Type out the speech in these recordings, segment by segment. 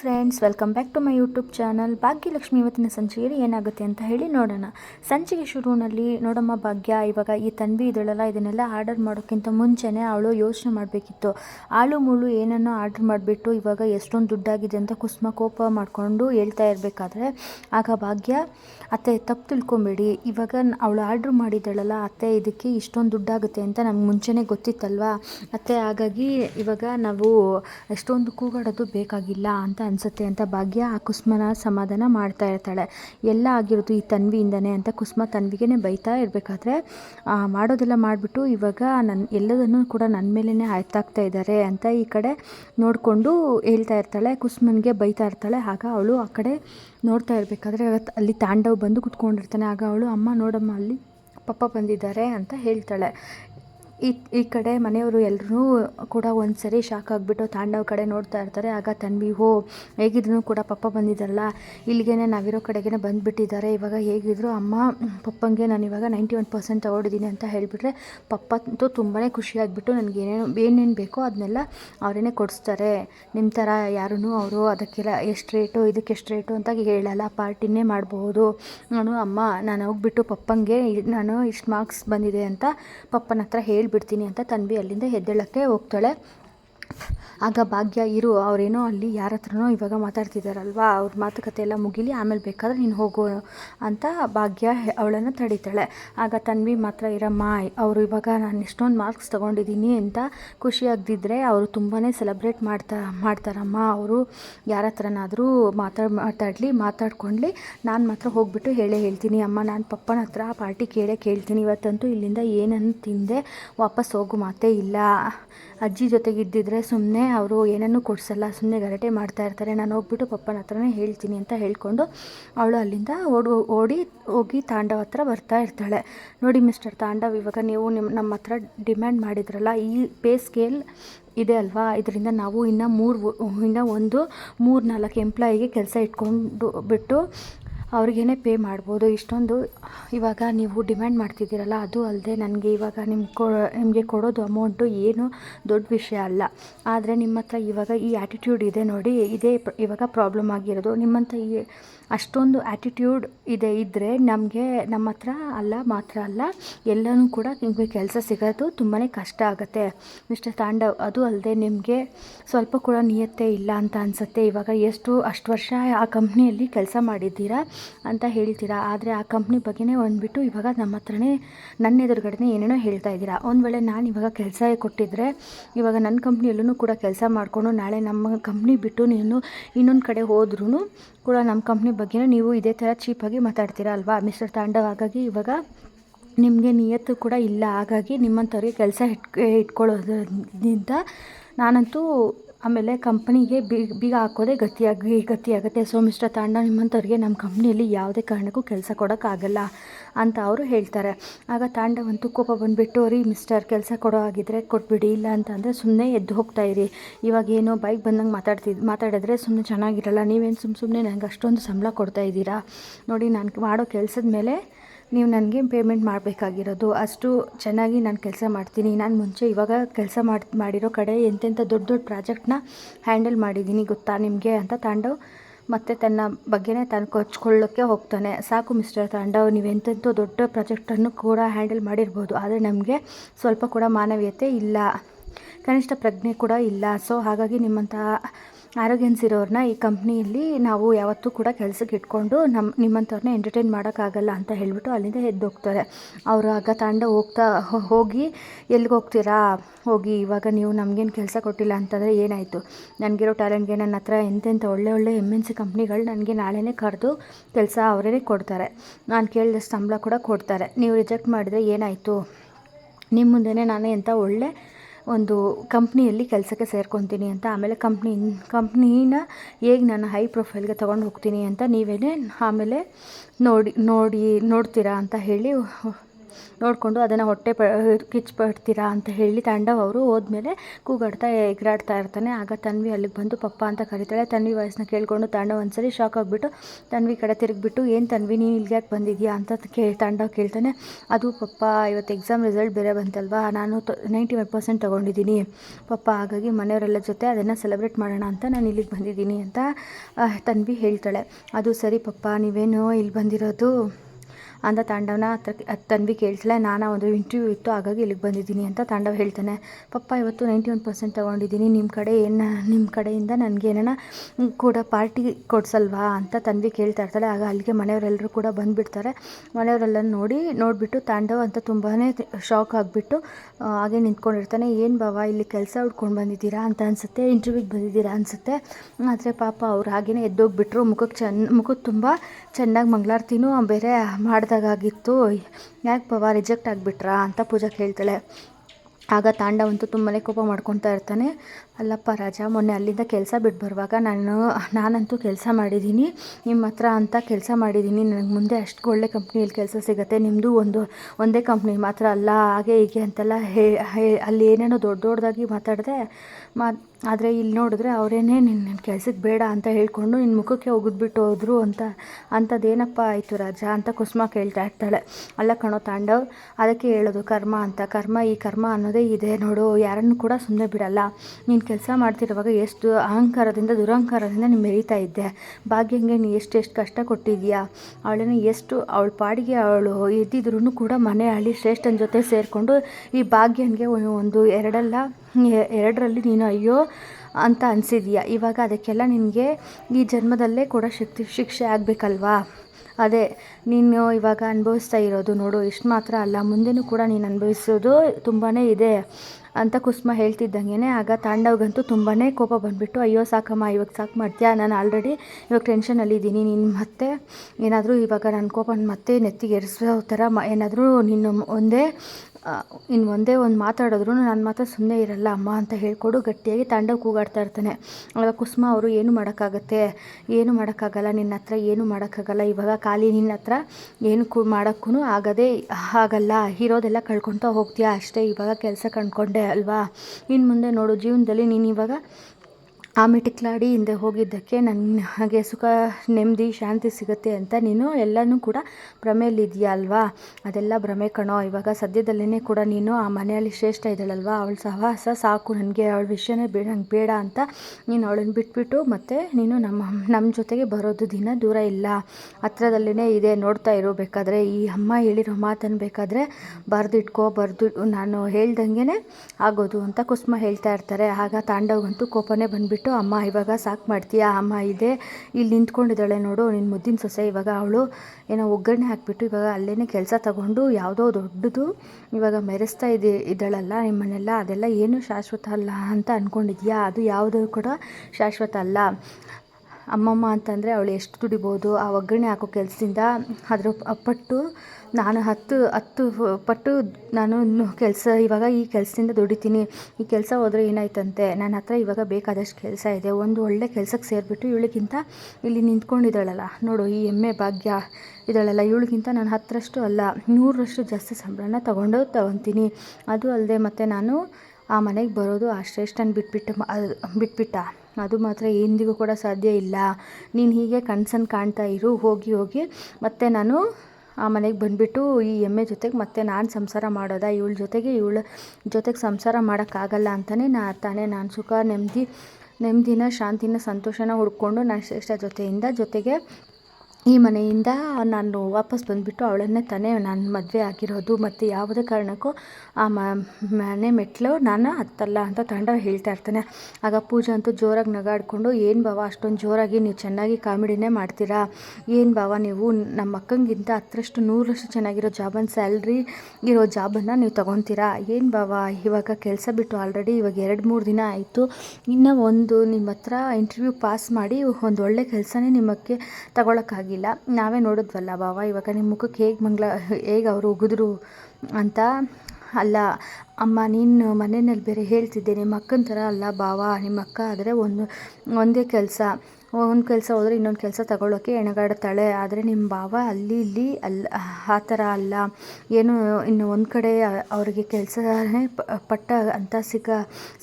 Friends welcome back to my YouTube channel Bhagyalakshmi ಇವತ್ತಿನ ಸಂಚಿಕೆಯಲ್ಲಿ ಏನಾಗುತ್ತೆ ಅಂತ ಹೇಳಿ ನೋಡೋಣ. ಸಂಚಿಕೆ ಶುರುವಿನಲ್ಲಿ, ನೋಡಮ್ಮ ಭಾಗ್ಯ, ಇವಾಗ ಈ ತನ್ವಿ ಇದಳಲ್ಲ ಇದನ್ನೆಲ್ಲ ಆರ್ಡರ್ ಮಾಡೋಕ್ಕಿಂತ ಮುಂಚೆನೇ ಅವಳು ಯೋಚನೆ ಮಾಡಬೇಕಿತ್ತು. ಆಳು ಮೂಳು ಏನನ್ನೋ ಆರ್ಡರ್ ಮಾಡಿಬಿಟ್ಟು ಇವಾಗ ಎಷ್ಟೊಂದು ದುಡ್ಡಾಗಿದೆ ಅಂತ ಕುಸುಮ ಕೋಪ ಮಾಡಿಕೊಂಡು ಹೇಳ್ತಾ ಇರಬೇಕಾದ್ರೆ, ಆಗ ಭಾಗ್ಯ, ಅತ್ತೆ, ತಪ್ಪು ತಿಳ್ಕೊಬೇಡಿ. ಇವಾಗ ಅವಳು ಆರ್ಡ್ರ್ ಮಾಡಿದ್ದಾಳಲ್ಲ, ಅತ್ತೆ, ಇದಕ್ಕೆ ಇಷ್ಟೊಂದು ದುಡ್ಡಾಗುತ್ತೆ ಅಂತ ನಮ್ಗೆ ಮುಂಚೆನೇ ಗೊತ್ತಿತ್ತಲ್ವಾ? ಅತ್ತೆ, ಹಾಗಾಗಿ ಇವಾಗ ನಾವು ಎಷ್ಟೊಂದು ಕೂಗಾಡೋದು ಬೇಕಾಗಿಲ್ಲ ಅಂತ ಅನಿಸುತ್ತೆ ಅಂತ ಭಾಗ್ಯ ಆ ಕುಸುಮನ ಸಮಾಧಾನ ಮಾಡ್ತಾ ಇರ್ತಾಳೆ. ಎಲ್ಲ ಆಗಿರೋದು ಈ ತನ್ವಿಯಿಂದನೇ ಅಂತ ಕುಸುಮ ತನ್ವಿಗೇ ಬೈತಾ ಇರಬೇಕಾದ್ರೆ ಮಾಡೋದೆಲ್ಲ ಮಾಡಿಬಿಟ್ಟು ಇವಾಗ ನನ್ನ ಎಲ್ಲದನ್ನು ಕೂಡ ನನ್ನ ಮೇಲೇ ಆಯ್ತಾಗ್ತಾ ಇದ್ದಾರೆ ಅಂತ ಈ ಕಡೆ ನೋಡಿಕೊಂಡು ಹೇಳ್ತಾ ಇರ್ತಾಳೆ. ಕುಸುಮನ್ಗೆ ಬೈತಾ ಇರ್ತಾಳೆ. ಆಗ ಅವಳು ಆ ಕಡೆ ನೋಡ್ತಾ ಇರಬೇಕಾದ್ರೆ ಅಲ್ಲಿ ತಾಂಡವ್ ಬಂದು ಕುತ್ಕೊಂಡಿರ್ತಾನೆ. ಆಗ ಅವಳು, ಅಮ್ಮ ನೋಡಮ್ಮ, ಅಲ್ಲಿ ಪಪ್ಪ ಬಂದಿದ್ದಾರೆ ಅಂತ ಹೇಳ್ತಾಳೆ. ಈ ಈ ಕಡೆ ಮನೆಯವರು ಎಲ್ಲರೂ ಕೂಡ ಒಂದ್ಸರಿ ಶಾಕ್ ಆಗಿಬಿಟ್ಟು ತಾಂಡವ್ ಕಡೆ ನೋಡ್ತಾ ಇರ್ತಾರೆ. ಆಗ ತನ್ವಿ, ಹೋ, ಹೇಗಿದ್ರು ಕೂಡ ಪಪ್ಪ ಬಂದಿದ್ದಾರಲ್ಲ ಇಲ್ಲಿಗೆ ನಾವಿರೋ ಕಡೆಗೆ ಬಂದುಬಿಟ್ಟಿದ್ದಾರೆ. ಇವಾಗ ಹೇಗಿದ್ರು ಅಮ್ಮ, ಪಪ್ಪಂಗೆ ನಾನು ಇವಾಗ ನೈಂಟಿ ಒನ್ ಪರ್ಸೆಂಟ್ ತೊಗೊಂಡಿದ್ದೀನಿ ಅಂತ ಹೇಳಿಬಿಟ್ರೆ ಪಪ್ಪ ಅಂತೂ ತುಂಬಾ ಖುಷಿಯಾಗಿಬಿಟ್ಟು ನನಗೆ ಏನೇನು ಏನೇನು ಬೇಕೋ ಅದನ್ನೆಲ್ಲ ಅವರೇನೆ ಕೊಡಿಸ್ತಾರೆ. ನಿಮ್ಮ ಥರ ಯಾರೂ ಅವರು ಅದಕ್ಕೆಲ್ಲ ಎಷ್ಟು ರೇಟು, ಇದಕ್ಕೆ ಎಷ್ಟು ರೇಟು ಅಂತ ಹೇಳಲ್ಲ. ಪಾರ್ಟಿನೇ ಮಾಡಬಹುದು ನಾನು, ಅಮ್ಮ, ನಾನು ಹೋಗ್ಬಿಟ್ಟು ಪಪ್ಪಂಗೆ, ನಾನು ಇಷ್ಟು ಮಾರ್ಕ್ಸ್ ಬಂದಿದೆ ಅಂತ ಪಪ್ಪನ ಹತ್ರ ಹೇಳಿಬಿಡ್ತೀನಿ ಅಂತ ತನ್ವಿ ಅಲ್ಲಿಂದ ಎದ್ದೇಳಕ್ಕೆ ಹೋಗ್ತಾಳೆ. ಆಗ ಭಾಗ್ಯ, ಇರು, ಅವರೇನೋ ಅಲ್ಲಿ ಯಾರ ಹತ್ರನೋ ಇವಾಗ ಮಾತಾಡ್ತಿದ್ದಾರಲ್ವಾ ಅವ್ರ ಮಾತುಕತೆ ಎಲ್ಲ ಮುಗಿಲಿ, ಆಮೇಲೆ ಬೇಕಾದ್ರೆ ನೀನು ಹೋಗು ಅಂತ ಭಾಗ್ಯ ಅವಳನ್ನು ತಡೀತಾಳೆ. ಆಗ ತನ್ವಿ ಮಾತ್ರ, ಇರಮ್ಮ, ಅವರು ಇವಾಗ ನಾನು ಎಷ್ಟೊಂದು ಮಾರ್ಕ್ಸ್ ತೊಗೊಂಡಿದ್ದೀನಿ ಅಂತ ಖುಷಿಯಾಗದಿದ್ದರೆ ಅವರು ತುಂಬಾ ಸೆಲೆಬ್ರೇಟ್ ಮಾಡ್ತಾ, ಮಾಡ್ತಾರಮ್ಮ. ಅವರು ಯಾರ ಹತ್ರನಾದರೂ ಮಾತಾಡ್, ಮಾತಾಡಲಿ, ಮಾತಾಡ್ಕೊಂಡ್ಲಿ. ನಾನು ಮಾತ್ರ ಹೋಗ್ಬಿಟ್ಟು ಹೇಳೇ ಹೇಳ್ತೀನಿ. ಅಮ್ಮ, ನಾನು ಪಪ್ಪನ ಹತ್ರ ಪಾರ್ಟಿ ಕೇಳೇ ಕೇಳ್ತೀನಿ. ಇವತ್ತಂತೂ ಇಲ್ಲಿಂದ ಏನನ್ನು ತಿಂದೆ ವಾಪಸ್ ಹೋಗು, ಮಾತೇ ಇಲ್ಲ. ಅಜ್ಜಿ ಜೊತೆಗಿದ್ದಿದ್ರೆ ಸುಮ್ಮನೆ ಅವರು ಏನನ್ನೂ ಕೊಡಿಸಲ್ಲ ಸುಮ್ಮನೆ ಗಲಾಟೆ ಮಾಡ್ತಾ ಇರ್ತಾರೆ. ನಾನು ಹೋಗ್ಬಿಟ್ಟು ಪಪ್ಪನ ಹತ್ರನೇ ಹೇಳ್ತೀನಿ ಅಂತ ಹೇಳ್ಕೊಂಡು ಅವಳು ಅಲ್ಲಿಂದ ಓಡಿ ಓಡಿ ಹೋಗಿ ತಾಂಡವ ಹತ್ರ ಬರ್ತಾ ಇರ್ತಾಳೆ. ನೋಡಿ ಮಿಸ್ಟರ್ ತಾಂಡವ್, ಇವಾಗ ನೀವು ನಿಮ್ಮ ನಮ್ಮ ಹತ್ರ ಡಿಮ್ಯಾಂಡ್ ಮಾಡಿದ್ರಲ್ಲ, ಈ ಪೇ ಸ್ಕೇಲ್ ಇದೆ ಅಲ್ವಾ? ಇದರಿಂದ ನಾವು ಇನ್ನು ಮೂರು, ಇನ್ನು ಒಂದು ಮೂರು ನಾಲ್ಕು ಎಂಪ್ಲಾಯಿಗೆ ಕೆಲಸ ಇಟ್ಕೊಂಡು ಬಿಟ್ಟು ಅವ್ರಿಗೇ ಪೇ ಮಾಡ್ಬೋದು. ಇಷ್ಟೊಂದು ಇವಾಗ ನೀವು ಡಿಮ್ಯಾಂಡ್ ಮಾಡ್ತಿದ್ದೀರಲ್ಲ, ಅದು ಅಲ್ಲದೆ ನನಗೆ ಇವಾಗ ನಿಮ್ಗೆ ಕೊ, ನಿಮಗೆ ಕೊಡೋದು ಅಮೌಂಟು ಏನು ದೊಡ್ಡ ವಿಷಯ ಅಲ್ಲ. ಆದರೆ ನಿಮ್ಮ ಹತ್ರ ಇವಾಗ ಈ ಆ್ಯಟಿಟ್ಯೂಡ್ ಇದೆ ನೋಡಿ, ಇದೇ ಇವಾಗ ಪ್ರಾಬ್ಲಮ್ ಆಗಿರೋದು. ನಿಮ್ಮಂಥ ಈ ಅಷ್ಟೊಂದು ಆ್ಯಟಿಟ್ಯೂಡ್ ಇದೆ ಇದ್ದರೆ ನಮಗೆ ನಮ್ಮ ಹತ್ರ ಅಲ್ಲ, ಮಾತ್ರ ಅಲ್ಲ, ಎಲ್ಲನೂ ಕೂಡ ನಿಮಗೆ ಕೆಲಸ ಸಿಗೋದು ತುಂಬಾ ಕಷ್ಟ ಆಗುತ್ತೆ. ಮಿಸ್ಟರ್ ತಾಂಡವ್, ಅದು ಅಲ್ಲದೆ ನಿಮಗೆ ಸ್ವಲ್ಪ ಕೂಡ ನಿಯತ್ತೆ ಇಲ್ಲ ಅಂತ ಅನಿಸುತ್ತೆ. ಇವಾಗ ಎಷ್ಟು, ಅಷ್ಟು ವರ್ಷ ಆ ಕಂಪ್ನಿಯಲ್ಲಿ ಕೆಲಸ ಮಾಡಿದ್ದೀರಾ ಅಂತ ಹೇಳ್ತೀರಾ? ಆದರೆ ಆ ಕಂಪ್ನಿ ಬಗ್ಗೆನೇ ಒಂದ್ಬಿಟ್ಟು ಇವಾಗ ನಮ್ಮ ಹತ್ರನೇ, ನನ್ನ ಎದುರುಗಡೆ ಏನೇನೋ ಹೇಳ್ತಾ ಇದ್ದೀರಾ? ಒಂದು ವೇಳೆ ನಾನು ಇವಾಗ ಕೆಲಸ ಕೊಟ್ಟಿದ್ದರೆ ಇವಾಗ ನನ್ನ ಕಂಪ್ನಿಯಲ್ಲೂ ಕೂಡ ಕೆಲಸ ಮಾಡಿಕೊಂಡು ನಾಳೆ ನಮ್ಮ ಕಂಪ್ನಿ ಬಿಟ್ಟು ನೀನು ಇನ್ನೊಂದು ಕಡೆ ಹೋದ್ರೂ ಕೂಡ ನಮ್ಮ ಕಂಪ್ನಿ ಬಗ್ಗೆ ನೀವು ಇದೇ ಥರ ಚೀಪಾಗಿ ಮಾತಾಡ್ತೀರಾ ಅಲ್ವಾ? ಮಿಸ್ಟರ್ ತಾಂಡವ್ ಹಾಗಾಗಿ ಇವಾಗ ನಿಮಗೆ ನಿಯತ್ತು ಕೂಡ ಇಲ್ಲ. ಹಾಗಾಗಿ ನಿಮ್ಮಂಥವ್ರಿಗೆ ಕೆಲಸ ಇಟ್ ಇಟ್ಕೊಳ್ಳೋದ್ರಿಂದ ನಾನಂತೂ ಆಮೇಲೆ ಕಂಪ್ನಿಗೆ ಬೀಗ ಬೀಗ ಹಾಕೋದೇ ಗತಿಯಾಗಿ, ಗತಿಯಾಗುತ್ತೆ. ಸೊ ಮಿಸ್ಟರ್ ತಾಂಡ, ನಿಮ್ಮಂಥವ್ರಿಗೆ ನಮ್ಮ ಕಂಪ್ನಿಯಲ್ಲಿ ಯಾವುದೇ ಕಾರಣಕ್ಕೂ ಕೆಲಸ ಕೊಡೋಕ್ಕಾಗಲ್ಲ ಅಂತ ಅವರು ಹೇಳ್ತಾರೆ. ಆಗ ತಾಂಡವಂತೂ ಕೋಪ ಬಂದುಬಿಟ್ಟು, ರೀ ಮಿಸ್ಟರ್ ಕೆಲಸ ಕೊಡೋ ಆಗಿದ್ರೆ ಕೊಟ್ಬಿಡಿ, ಇಲ್ಲ ಅಂತಂದರೆ ಸುಮ್ಮನೆ ಎದ್ದು ಹೋಗ್ತಾ ಇರಿ. ಇವಾಗ ಏನೋ ಬೈಕ್ ಬಂದಂಗೆ ಮಾತಾಡ್ತಿದ್ ಮಾತಾಡಿದ್ರೆ ಸುಮ್ಮನೆ ಚೆನ್ನಾಗಿರಲ್ಲ. ನೀವೇನು ಸುಮ್ಮ ಸುಮ್ಮನೆ ನನಗೆ ಅಷ್ಟೊಂದು ಸಂಬಳ ಕೊಡ್ತಾ ಇದ್ದೀರಾ? ನೋಡಿ, ನಾನು ಮಾಡೋ ಕೆಲಸದ ಮೇಲೆ ನೀವು ನನಗೆ ಪೇಮೆಂಟ್ ಮಾಡಬೇಕಾಗಿರೋದು. ಅಷ್ಟು ಚೆನ್ನಾಗಿ ನಾನು ಕೆಲಸ ಮಾಡ್ತೀನಿ. ನಾನು ಮುಂಚೆ ಇವಾಗ ಕೆಲಸ ಮಾಡಿ, ಮಾಡಿರೋ ಕಡೆ ಎಂತೆಂಥ ದೊಡ್ಡ ದೊಡ್ಡ ಪ್ರಾಜೆಕ್ಟ್ನ ಹ್ಯಾಂಡಲ್ ಮಾಡಿದ್ದೀನಿ ಗೊತ್ತಾ ನಿಮಗೆ ಅಂತ ತಾಂಡವ್ ಮತ್ತು ತನ್ನ ಬಗ್ಗೆನೇ ತಾನು ಕೊಚ್ಕೊಳ್ಳೋಕ್ಕೆ ಹೋಗ್ತಾನೆ. ಸಾಕು ಮಿಸ್ಟರ್ ತಾಂಡವ್, ನೀವು ಎಂತೆಂಥ ದೊಡ್ಡ ಪ್ರಾಜೆಕ್ಟನ್ನು ಕೂಡ ಹ್ಯಾಂಡಲ್ ಮಾಡಿರ್ಬೋದು. ಆದರೆ ನಮಗೆ ಸ್ವಲ್ಪ ಕೂಡ ಮಾನವೀಯತೆ ಇಲ್ಲ. ಕನಿಷ್ಠ ಪ್ರಜ್ಞೆ ಕೂಡ ಇಲ್ಲ. ಸೊ ಹಾಗಾಗಿ ನಿಮ್ಮಂತಹ ಆರೋಗ್ಯನ್ಸ್ ಇರೋರನ್ನ ಈ ಕಂಪ್ನಿಯಲ್ಲಿ ನಾವು ಯಾವತ್ತೂ ಕೂಡ ಕೆಲಸಕ್ಕೆ ಇಟ್ಕೊಂಡು ನಮ್ಮ ನಿಮ್ಮಂಥವ್ರನ್ನ ಎಂಟರ್ಟೈನ್ ಮಾಡೋಕ್ಕಾಗಲ್ಲ ಅಂತ ಹೇಳಿಬಿಟ್ಟು ಅಲ್ಲಿಂದ ಎದ್ದು ಹೋಗ್ತಾರೆ. ಅವರು ಆಗ ತಾಂಡ ಹೋಗ್ತಾ ಹೋಗಿ, ಎಲ್ಲಿಗೆ ಹೋಗ್ತೀರಾ? ಹೋಗಿ, ಇವಾಗ ನೀವು ನಮಗೇನು ಕೆಲಸ ಕೊಟ್ಟಿಲ್ಲ ಅಂತಂದರೆ ಏನಾಯಿತು? ನನಗಿರೋ ಟ್ಯಾಲೆಂಟ್ಗೆ ನನ್ನ ಹತ್ರ ಎಂತೆಂಥ ಒಳ್ಳೆ ಒಳ್ಳೆ ಎಂ ಎನ್ ಸಿ ಕಂಪ್ನಿಗಳು ನನಗೆ ನಾಳೆನೇ ಕರೆದು ಕೆಲಸ ಅವರೇ ಕೊಡ್ತಾರೆ. ನಾನು ಕೇಳಿದಷ್ಟು ಸಂಬಳ ಕೂಡ ಕೊಡ್ತಾರೆ. ನೀವು ರಿಜೆಕ್ಟ್ ಮಾಡಿದರೆ ಏನಾಯಿತು? ನಿಮ್ಮ ಮುಂದೆಯೇ ನಾನು ಎಂಥ ಒಳ್ಳೆ ಒಂದು ಕಂಪ್ನಿಯಲ್ಲಿ ಕೆಲಸಕ್ಕೆ ಸೇರ್ಕೊತೀನಿ ಅಂತ. ಆಮೇಲೆ ಕಂಪ್ನಿ, ಕಂಪ್ನಿನ ಹೇಗೆ ನಾನು ಹೈ ಪ್ರೊಫೈಲ್ಗೆ ತೊಗೊಂಡು ಹೋಗ್ತೀನಿ ಅಂತ ನೀವೇನೇ ಆಮೇಲೆ ನೋಡಿ ನೋಡಿ, ನೋಡ್ತೀರಾ ಅಂತ ಹೇಳಿ ನೋಡಿಕೊಂಡು ಅದನ್ನು ಹೊಟ್ಟೆ ಪ ಕಿಚ್ಪಡ್ತೀರಾ ಅಂತ ಹೇಳಿ ತಾಂಡವ್ ಅವರು ಹೋದ್ಮೇಲೆ ಕೂಗಾಡ್ತಾ ಎಗರಾಡ್ತಾ ಇರ್ತಾನೆ. ಆಗ ತನ್ವಿ ಅಲ್ಲಿಗೆ ಬಂದು ಪಪ್ಪ ಅಂತ ಕರೀತಾಳೆ. ತನ್ವಿ ವಾಯ್ಸ್ನ ಕೇಳಿಕೊಂಡು ತಾಂಡವ್ ಒಂದ್ಸರಿ ಶಾಕ್ ಆಗಿಬಿಟ್ಟು, ತನ್ವಿ ಕಡೆ ತಿರುಗಿಬಿಟ್ಟು, ಏನು ತನ್ವಿ, ನೀನು ಇಲ್ಲಿಗೆ ಯಾಕೆ ಬಂದಿದ್ಯಾ? ಅಂತ ಕೇ ತಾಂಡವ್ ಕೇಳ್ತಾನೆ. ಅದು ಪಪ್ಪ, ಇವತ್ತು ಎಕ್ಸಾಮ್ ರಿಸಲ್ಟ್ ಬೇರೆ ಬಂತಲ್ವಾ? ನಾನು ನೈಂಟಿ ಒನ್ ಪರ್ಸೆಂಟ್ ತೊಗೊಂಡಿದ್ದೀನಿ. ಪಪ್ಪ, ಹಾಗಾಗಿ ಮನೆಯವರೆಲ್ಲ ಜೊತೆ ಅದನ್ನು ಸೆಲೆಬ್ರೇಟ್ ಮಾಡೋಣ ಅಂತ ನಾನು ಇಲ್ಲಿಗೆ ಬಂದಿದ್ದೀನಿ ಅಂತ ತನ್ವಿ ಹೇಳ್ತಾಳೆ. ಅದು ಸರಿ ಪಪ್ಪ, ನೀವೇನು ಇಲ್ಲಿ ಬಂದಿರೋದು ಅಂತ ತಾಂಡವನ ಹತ್ರ ತನ್ವಿ ಕೇಳ್ತಾಳೆ ನಾನು ಒಂದು ಇಂಟರ್ವ್ಯೂ ಇತ್ತು, ಹಾಗಾಗಿ ಇಲ್ಲಿಗೆ ಬಂದಿದ್ದೀನಿ ಅಂತ ತಾಂಡವ ಹೇಳ್ತಾನೆ. ಪಪ್ಪ, ಇವತ್ತು ನೈಂಟಿ ಒನ್ ಪರ್ಸೆಂಟ್ ತೊಗೊಂಡಿದ್ದೀನಿ ನಿಮ್ಮ ಕಡೆ ಏನು ನಿಮ್ಮ ಕಡೆಯಿಂದ ನನಗೆ ಏನಾನ ಕೂಡ ಪಾರ್ಟಿ ಕೊಡ್ಸಲ್ವಾ ಅಂತ ತನ್ವಿ ಕೇಳ್ತಾ ಇರ್ತಾಳೆ. ಆಗ ಅಲ್ಲಿಗೆ ಮನೆಯವರೆಲ್ಲರೂ ಕೂಡ ಬಂದುಬಿಡ್ತಾರೆ. ಮನೆಯವರೆಲ್ಲ ನೋಡಿ, ನೋಡಿಬಿಟ್ಟು ತಾಂಡವ ಅಂತ ತುಂಬಾ ಶಾಕ್ ಆಗಿಬಿಟ್ಟು ಹಾಗೆ ನಿಂತ್ಕೊಂಡಿರ್ತಾನೆ. ಏನು ಬಾವ, ಇಲ್ಲಿ ಕೆಲಸ ಹುಡ್ಕೊಂಡು ಬಂದಿದ್ದೀರಾ ಅಂತ ಅನಿಸುತ್ತೆ ಇಂಟರ್ವ್ಯೂಗೆ ಬಂದಿದ್ದೀರಾ ಅನಿಸುತ್ತೆ. ಆದರೆ ಪಾಪ ಅವ್ರು ಹಾಗೆಯೇ ಎದ್ದೋಗ್ಬಿಟ್ರು ಮುಖಕ್ಕೆ ಚೆನ್ನ ಮುಖಕ್ಕೆ ತುಂಬ ಚೆನ್ನಾಗಿ ಮಂಗಳಾರತಿನೂ ಬೇರೆ ಮಾಡಿದಾಗಿತ್ತು ಯಾಕೆ ಪವ? ರಿಜೆಕ್ಟ್ ಆಗಿಬಿಟ್ರಾ? ಅಂತ ಪೂಜಾ ಕೇಳ್ತಾಳೆ ಆಗ ತಾಂಡವಂತೂ ತುಂಬನೇ ಕೋಪ ಮಾಡ್ಕೊತಾ ಇರ್ತಾನೆ. ಅಲ್ಲಪ್ಪ ರಾಜ, ಮೊನ್ನೆ ಅಲ್ಲಿಂದ ಕೆಲಸ ಬಿಟ್ಟು ಬರುವಾಗ ನಾನು, ನಾನಂತೂ ಕೆಲಸ ಮಾಡಿದ್ದೀನಿ. ನಿಮ್ಮ ಹತ್ರ ಅಂತ ಕೆಲಸ ಮಾಡಿದ್ದೀನಿ. ನನಗೆ ಮುಂದೆ ಅಷ್ಟು ಒಳ್ಳೆ ಕಂಪ್ನಿಯಲ್ಲಿ ಕೆಲಸ ಸಿಗುತ್ತೆ. ನಿಮ್ಮದು ಒಂದು, ಒಂದೇ ಕಂಪ್ನಿ ಮಾತ್ರ ಅಲ್ಲ, ಹಾಗೆ ಹೀಗೆ ಅಂತೆಲ್ಲ ಹೇ ಅಲ್ಲಿ ಏನೇನೋ ದೊಡ್ಡ ದೊಡ್ಡದಾಗಿ ಮಾತಾಡಿದೆ. ಮಾ, ಆದರೆ ಇಲ್ಲಿ ನೋಡಿದ್ರೆ ಅವರೇನೇ ನಿನ್ನ ನನ್ನ ಕೆಲಸಕ್ಕೆ ಬೇಡ ಅಂತ ಹೇಳ್ಕೊಂಡು ನಿನ್ನ ಮುಖಕ್ಕೆ ಒಗಿದ್ಬಿಟ್ಟು ಹೋದರು ಅಂತ ಅಂಥದ್ದೇನಪ್ಪ ಆಯಿತು ರಾಜ ಅಂತ ಕುಸುಮ ಕೇಳ್ತಾ ಇರ್ತಾಳೆ. ಅಲ್ಲ ಕಣೋ ತಾಂಡವ್, ಅದಕ್ಕೆ ಹೇಳೋದು ಕರ್ಮ ಅಂತ. ಕರ್ಮ ಈ ಕರ್ಮ ಅನ್ನೋದೇ ಇದೆ ನೋಡು, ಯಾರನ್ನು ಕೂಡ ಸುಮ್ಮನೆ ಬಿಡಲ್ಲ. ನೀನು ಕೆಲಸ ಮಾಡ್ತಿರುವಾಗ ಎಷ್ಟು ಅಹಂಕಾರದಿಂದ, ದುರಹಂಕಾರದಿಂದ ನೀನು ಮೆರೀತಾ ಇದ್ದೆ. ಭಾಗ್ಯಂಗೆ ನೀನು ಎಷ್ಟು ಎಷ್ಟು ಕಷ್ಟ ಕೊಟ್ಟಿದ್ಯಾ ಅವಳನ್ನು ಎಷ್ಟು, ಅವಳ ಪಾಡಿಗೆ ಅವಳು ಇದ್ದಿದ್ರೂ ಕೂಡ ಮನೆ, ಹಳ್ಳಿ ಶ್ರೇಷ್ಠನ ಜೊತೆ ಸೇರಿಕೊಂಡು ಈ ಭಾಗ್ಯನಿಗೆ ಒಂದು ಎರಡಲ್ಲ, ಎರಡರಲ್ಲಿ ನೀನು ಅಯ್ಯೋ ಅಂತ ಅನಿಸಿದೀಯ ಇವಾಗ ಅದಕ್ಕೆಲ್ಲ ನಿನಗೆ ಈ ಜನ್ಮದಲ್ಲೇ ಕೂಡ ಶಕ್ತಿ, ಶಿಕ್ಷೆ ಆಗಬೇಕಲ್ವಾ? ಅದೇ, ನೀನು ಇವಾಗ ಅನುಭವಿಸ್ತಾ ಇರೋದು ನೋಡು, ಇಷ್ಟು ಮಾತ್ರ ಅಲ್ಲ, ಮುಂದೆನೂ ಕೂಡ ನೀನು ಅನುಭವಿಸೋದು ತುಂಬಾ ಇದೆ ಅಂತ ಕುಸುಮ ಹೇಳ್ತಿದ್ದಂಗೆ ಆಗ ತಾಂಡವ್ಗಂತೂ ತುಂಬಾ ಕೋಪ ಬಂದುಬಿಟ್ಟು, ಅಯ್ಯೋ, ಸಾಕಮ್ಮ, ಇವಾಗ ಸಾಕು ಮಾಡ್ತೀಯಾ? ನಾನು ಆಲ್ರೆಡಿ ಇವಾಗ ಟೆನ್ಷನಲ್ಲಿದ್ದೀನಿ ನೀನು ಮತ್ತೆ ಏನಾದರೂ ಇವಾಗ ನನ್ನ ಕೋಪನ ಮತ್ತೆ ನೆತ್ತಿಗೆ ಏರಿಸೋ ಥರ ಮ ಏನಾದರೂ ನಿನ್ನ ಒಂದೇ ಇನ್ನು ಒಂದೇ ಒಂದು ಮಾತಾಡಿದ್ರು ನಾನು ಮಾತ್ರ ಸುಮ್ಮನೆ ಇರಲ್ಲ, ಅಮ್ಮ ಅಂತ ಹೇಳ್ಕೊಡು, ಗಟ್ಟಿಯಾಗಿ ತಂಡ ಕೂಗಾಡ್ತಾ ಇರ್ತಾನೆ. ಆವಾಗ ಕುಸುಮ ಅವರು, ಏನು ಮಾಡೋಕ್ಕಾಗತ್ತೆ? ಏನು ಮಾಡೋಕ್ಕಾಗಲ್ಲ? ನಿನ್ನ ಹತ್ರ ಏನು ಮಾಡೋಕ್ಕಾಗಲ್ಲ? ಇವಾಗ ಖಾಲಿ ನಿನ್ನ ಹತ್ರ ಏನು ಕು ಮಾಡೋಕ್ಕೂ ಆಗದೇ ಆಗಲ್ಲ. ಇರೋದೆಲ್ಲ ಕಳ್ಕೊತಾ ಹೋಗ್ತೀಯಾ ಅಷ್ಟೇ. ಇವಾಗ ಕೆಲಸ ಕಂಡ್ಕೊಂಡೆ ಅಲ್ವಾ? ಇನ್ನು ಮುಂದೆ ನೋಡು, ಜೀವನದಲ್ಲಿ ನೀನು ಇವಾಗ ಆ ಮಿಟಿಕ್ಲಾಡಿ ಹಿಂದೆ ಹೋಗಿದ್ದಕ್ಕೆ ನನಗೆ ಸುಖ, ನೆಮ್ಮದಿ, ಶಾಂತಿ ಸಿಗುತ್ತೆ ಅಂತ ನೀನು ಎಲ್ಲನೂ ಕೂಡ ಭ್ರಮೆಯಲ್ಲಿದೆಯಾ ಅಲ್ವಾ ಅದೆಲ್ಲ ಭ್ರಮೆ ಕಣೋ. ಇವಾಗ ಸದ್ಯದಲ್ಲೇ ಕೂಡ ನೀನು ಆ ಮನೆಯಲ್ಲಿ ಶ್ರೇಷ್ಠ ಇದ್ದಾಳಲ್ವಾ? ಅವಳ ಸಹವಾಸ ಸಾಕು. ನನಗೆ ಅವಳ ವಿಷಯನೇ ಬೇಡ ನಂಗೆ ಬೇಡ ಅಂತ ನೀನು ಅವಳನ್ನು ಬಿಟ್ಬಿಟ್ಟು ಮತ್ತೆ ನೀನು ನಮ್ಮ ನಮ್ಮ ಜೊತೆಗೆ ಬರೋದು ದಿನ ದೂರ ಇಲ್ಲ. ಹತ್ರದಲ್ಲೇ ಇದೆ, ನೋಡ್ತಾ ಇರೋಬೇಕಾದ್ರೆ ಈ ಅಮ್ಮ ಹೇಳಿರೋ ಮಾತನ್ನು ಬೇಕಾದರೆ ಬರೆದಿಟ್ಕೋ, ಬರೆದು, ನಾನು ಹೇಳ್ದಂಗೆ ಆಗೋದು ಅಂತ ಕುಸುಮ ಹೇಳ್ತಾ ಇರ್ತಾರೆ. ಆಗ ತಾಂಡವಂತೂ ಕೋಪನೇ ಬಂದುಬಿಟ್ಟು ಅಮ್ಮ, ಇವಾಗ ಸಾಕು ಮಾಡ್ತೀಯಾ? ಅಮ್ಮ ಇದೆ, ಇಲ್ಲಿ ನಿಂತ್ಕೊಂಡಿದ್ದಾಳೆ ನೋಡು ನಿನ್ನ ಮುದ್ದಿನ ಸೊಸೆ ಇವಾಗ ಅವಳು. ಏನೋ ಒಗ್ಗರಣೆ ಹಾಕಿಬಿಟ್ಟು ಇವಾಗ ಅಲ್ಲೇ ಕೆಲಸ ತಗೊಂಡು ಯಾವುದೋ ದೊಡ್ಡದು ಇವಾಗ ಮೆರೆಸ್ತಾ ಇದೆ, ಇದ್ದಾಳಲ್ಲ ನಿಮ್ಮನ್ನೆಲ್ಲ, ಅದೆಲ್ಲ ಏನು ಶಾಶ್ವತ ಅಲ್ಲ ಅಂತ ಅಂದ್ಕೊಂಡಿದ್ಯಾ ಅದು ಯಾವುದೂ ಕೂಡ ಶಾಶ್ವತ ಅಲ್ಲ. ಅಮ್ಮಮ್ಮ ಅಂತಂದರೆ ಅವಳು ಎಷ್ಟು ದುಡಿಬೋದು, ಆ ಒಗ್ಗರಣೆ ಹಾಕೋ ಕೆಲಸದಿಂದ ಅದ್ರ ಪಟ್ಟು ನಾನು ಹತ್ತು ಹತ್ತು ಪಟ್ಟು ನಾನು ಕೆಲಸ, ಇವಾಗ ಈ ಕೆಲಸದಿಂದ ದುಡಿತೀನಿ. ಈ ಕೆಲಸ ಹೋದರೆ ಏನಾಯ್ತಂತೆ? ನನ್ನ ಹತ್ರ ಇವಾಗ ಬೇಕಾದಷ್ಟು ಕೆಲಸ ಇದೆ. ಒಂದು ಒಳ್ಳೆ ಕೆಲಸಕ್ಕೆ ಸೇರಿಬಿಟ್ಟು ಇವಳಿಗಿಂತ ಇಲ್ಲಿ ನಿಂತ್ಕೊಂಡಿದ್ದಾಳಲ್ಲ. ನೋಡು, ಈ ಎಮ್ಮೆ ಭಾಗ್ಯ ಇದ್ದಾಳಲ್ಲ. ಇವಳಿಗಿಂತ ನಾನು ಹತ್ತರಷ್ಟು ಅಲ್ಲ, ನೂರರಷ್ಟು ಜಾಸ್ತಿ ಸಂಬಳನ ತಗೊಂಡು ತಗೊತೀನಿ. ಅದು ಅಲ್ಲದೆ ಮತ್ತು ನಾನು ಆ ಮನೆಗೆ ಬರೋದು ಆ ಶ್ರೇಷ್ಠನ ಬಿಟ್ಬಿಟ್ಟು ಬಿಟ್ಬಿಟ್ಟ. ಅದು ಮಾತ್ರ ಎಂದಿಗೂ ಕೂಡ ಸಾಧ್ಯ ಇಲ್ಲ. ನೀನು ಹೀಗೆ ಕನ್ಸನ್ನು ಕಾಣ್ತಾ ಇರು, ಹೋಗಿ ಹೋಗಿ. ಮತ್ತೆ ನಾನು ಆ ಮನೆಗೆ ಬಂದುಬಿಟ್ಟು ಈ ಎಮ್ಮೆ ಜೊತೆಗೆ ಮತ್ತೆ ನಾನು ಸಂಸಾರ ಮಾಡೋದಾ? ಇವಳ ಜೊತೆಗೆ ಇವಳ ಜೊತೆಗೆ ಸಂಸಾರ ಮಾಡೋಕ್ಕಾಗಲ್ಲ ಅಂತಲೇ ನಾ ತಾನೇ ನಾನು ಸುಖ ನೆಮ್ಮದಿ ನೆಮ್ಮದಿನ ಶಾಂತಿನ, ಸಂತೋಷನ ಹುಡ್ಕೊಂಡು ನಾನು ಶ್ರೇಷ್ಠ ಜೊತೆಯಿಂದ ಜೊತೆಗೆ ಈ ಮನೆಯಿಂದ ನಾನು ವಾಪಸ್ ಬಂದುಬಿಟ್ಟು ಅವಳನ್ನೇ ತಾನೇ ನಾನು ಮದುವೆ ಆಗಿರೋದು ಮತ್ತು ಯಾವುದೇ ಕಾರಣಕ್ಕೂ ಆ ಮನೆ ಮೆಟ್ಲು ನಾನು ಹತ್ತಲ್ಲ ಅಂತ ತಂಡ ಹೇಳ್ತಾ ಇರ್ತಾನೆ. ಆಗ ಪೂಜಾ ಅಂತೂ ಜೋರಾಗಿ ನಗಾಡಿಕೊಂಡು, ಏನು ಬಾವ ಅಷ್ಟೊಂದು ಜೋರಾಗಿ ನೀವು ಚೆನ್ನಾಗಿ ಕಾಮಿಡಿನೇ ಮಾಡ್ತೀರಾ? ಏನು ಬಾವ ನೀವು ನಮ್ಮ ಅಕ್ಕಂಗಿಂತ ಹತ್ತರಷ್ಟು ನೂರಷ್ಟು ಚೆನ್ನಾಗಿರೋ ಜಾಬನ್ ಸ್ಯಾಲ್ರಿ ಇರೋ ಜಾಬನ್ನು ನೀವು ತೊಗೊತೀರಾ? ಏನು ಬಾವ ಇವಾಗ ಕೆಲಸ ಬಿಟ್ಟು ಆಲ್ರೆಡಿ ಇವಾಗ ಎರಡು ಮೂರು ದಿನ ಆಯಿತು. ಇನ್ನೂ ಒಂದು ನಿಮ್ಮ ಹತ್ರ ಇಂಟರ್ವ್ಯೂ ಪಾಸ್ ಮಾಡಿ ಒಂದು ಒಳ್ಳೆ ಕೆಲಸನೇ ನಿಮಗೆ ನಿಮ್ಮಕ್ಕೆ ತಗೊಳಕ್ಕಾಗಿಲ್ಲ ನಾವೇ ನೋಡಿದ್ವಲ್ಲ ಬಾವ ಇವಾಗ ನಿಮ್ಮ ಮುಖಕ್ಕೆ ಹೇಗೆ ಮಂಗ್ಳ ಹೇಗೆ ಅವರು ಉಗಿದ್ರು ಅಂತ? ಅಲ್ಲ, ಅಮ್ಮ, ನೀನು ಮನೆಯಲ್ಲಿ ಬೇರೆ ಹೇಳ್ತಿದ್ದೆ ನಿಮ್ಮ ಅಕ್ಕನ ಥರ ಅಲ್ಲ ಬಾವ ನಿಮ್ಮ ಅಕ್ಕ ಆದರೆ ಒಂದು, ಒಂದೇ ಕೆಲಸ. ಒಂದು ಕೆಲಸ ಹೋದರೆ ಇನ್ನೊಂದು ಕೆಲಸ ತಗೊಳ್ಳೋಕ್ಕೆ ಎಣಗಾಡ್ತಾಳೆ. ಆದರೆ ನಿಮ್ಮ ಭಾವ ಅಲ್ಲಿ ಇಲ್ಲಿ ಅಲ್ಲಿ ಆ ಥರ ಅಲ್ಲ. ಏನು, ಇನ್ನು ಒಂದು ಕಡೆ ಅವರಿಗೆ ಕೆಲಸನೇ ಪಟ್ಟ ಅಂತ ಸಿಗ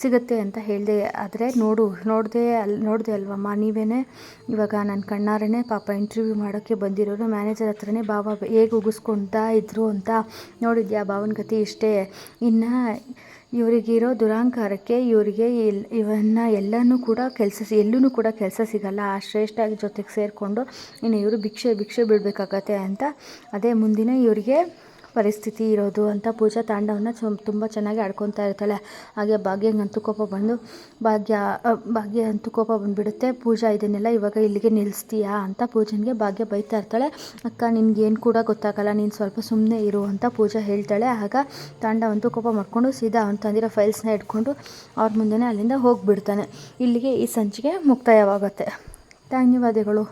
ಸಿಗುತ್ತೆ ಅಂತ ಹೇಳಿದೆ. ಆದರೆ ನೋಡು, ನೋಡಿದೆ ಅಲ್ಲಿ ನೋಡಿದೆ ಅಲ್ವಮ್ಮ ನೀವೇ ಇವಾಗ ನನ್ನ ಕಣ್ಣಾರೇ ಪಾಪ ಇಂಟರ್ವ್ಯೂ ಮಾಡೋಕ್ಕೆ ಬಂದಿರೋರು ಮ್ಯಾನೇಜರ್ ಹತ್ರನೇ ಭಾವ ಹೇಗೆ ಉಗಿಸ್ಕೊಳ್ತಾ ಇದ್ರು ಅಂತ ನೋಡಿದ್ಯಾ ಭಾವನ ಗತಿ ಇಷ್ಟೇ? ಇನ್ನು ಇವರಿಗಿರೋ ದುರಾಂಕಾರಕ್ಕೆ ಇವರಿಗೆ ಇವನ್ನ ಎಲ್ಲನೂ ಕೂಡ ಕೆಲಸ ಎಲ್ಲೂ ಕೂಡ ಕೆಲಸ ಸಿಗಲ್ಲ. ಆ ಶ್ರೇಷ್ಠ ಜೊತೆಗೆ ಸೇರಿಕೊಂಡು ಇನ್ನು ಇವರು ಭಿಕ್ಷೆ ಭಿಕ್ಷೆ ಬಿಡಬೇಕಾಗತ್ತೆ ಅಂತ. ಅದೇ ಮುಂದಿನ ಇವರಿಗೆ ಪರಿಸ್ಥಿತಿ ಇರೋದು ಅಂತ ಪೂಜಾ ತಾಂಡವನ್ನ ತುಂಬ ಚೆನ್ನಾಗಿ ಆಡ್ಕೊತಾ ಇರ್ತಾಳೆ. ಹಾಗೆ ಭಾಗ್ಯಂಗಂತೂ ಕೋಪ ಬಂದು, ಭಾಗ್ಯ ಭಾಗ್ಯ ಅಂತೂ ಕೋಪ ಬಂದುಬಿಡುತ್ತೆ. ಪೂಜಾ ಇದನ್ನೆಲ್ಲ ಇವಾಗ ಇಲ್ಲಿಗೆ ನಿಲ್ಲಿಸ್ತೀಯಾ ಅಂತ ಪೂಜನ್ಗೆ ಭಾಗ್ಯ ಬೈತಾ ಇರ್ತಾಳೆ. ಅಕ್ಕ, ನಿನ್ಗೇನು ಕೂಡ ಗೊತ್ತಾಗಲ್ಲ, ನೀನು ಸ್ವಲ್ಪ ಸುಮ್ಮನೆ ಇರು ಅಂತ ಪೂಜಾ ಹೇಳ್ತಾಳೆ. ಆಗ ತಾಂಡವಂತೂ ಕೋಪ ಮಾಡಿಕೊಂಡು ಸೀದಾ ಅವ್ನು ತಂದಿರೋ ಫೈಲ್ಸ್ನ ಇಟ್ಕೊಂಡು ಅವ್ರ ಮುಂದೆನೇ ಅಲ್ಲಿಂದ ಹೋಗಿಬಿಡ್ತಾನೆ. ಇಲ್ಲಿಗೆ ಈ ಸಂಚಿಕೆ ಮುಕ್ತಾಯವಾಗುತ್ತೆ. ಧನ್ಯವಾದಗಳು.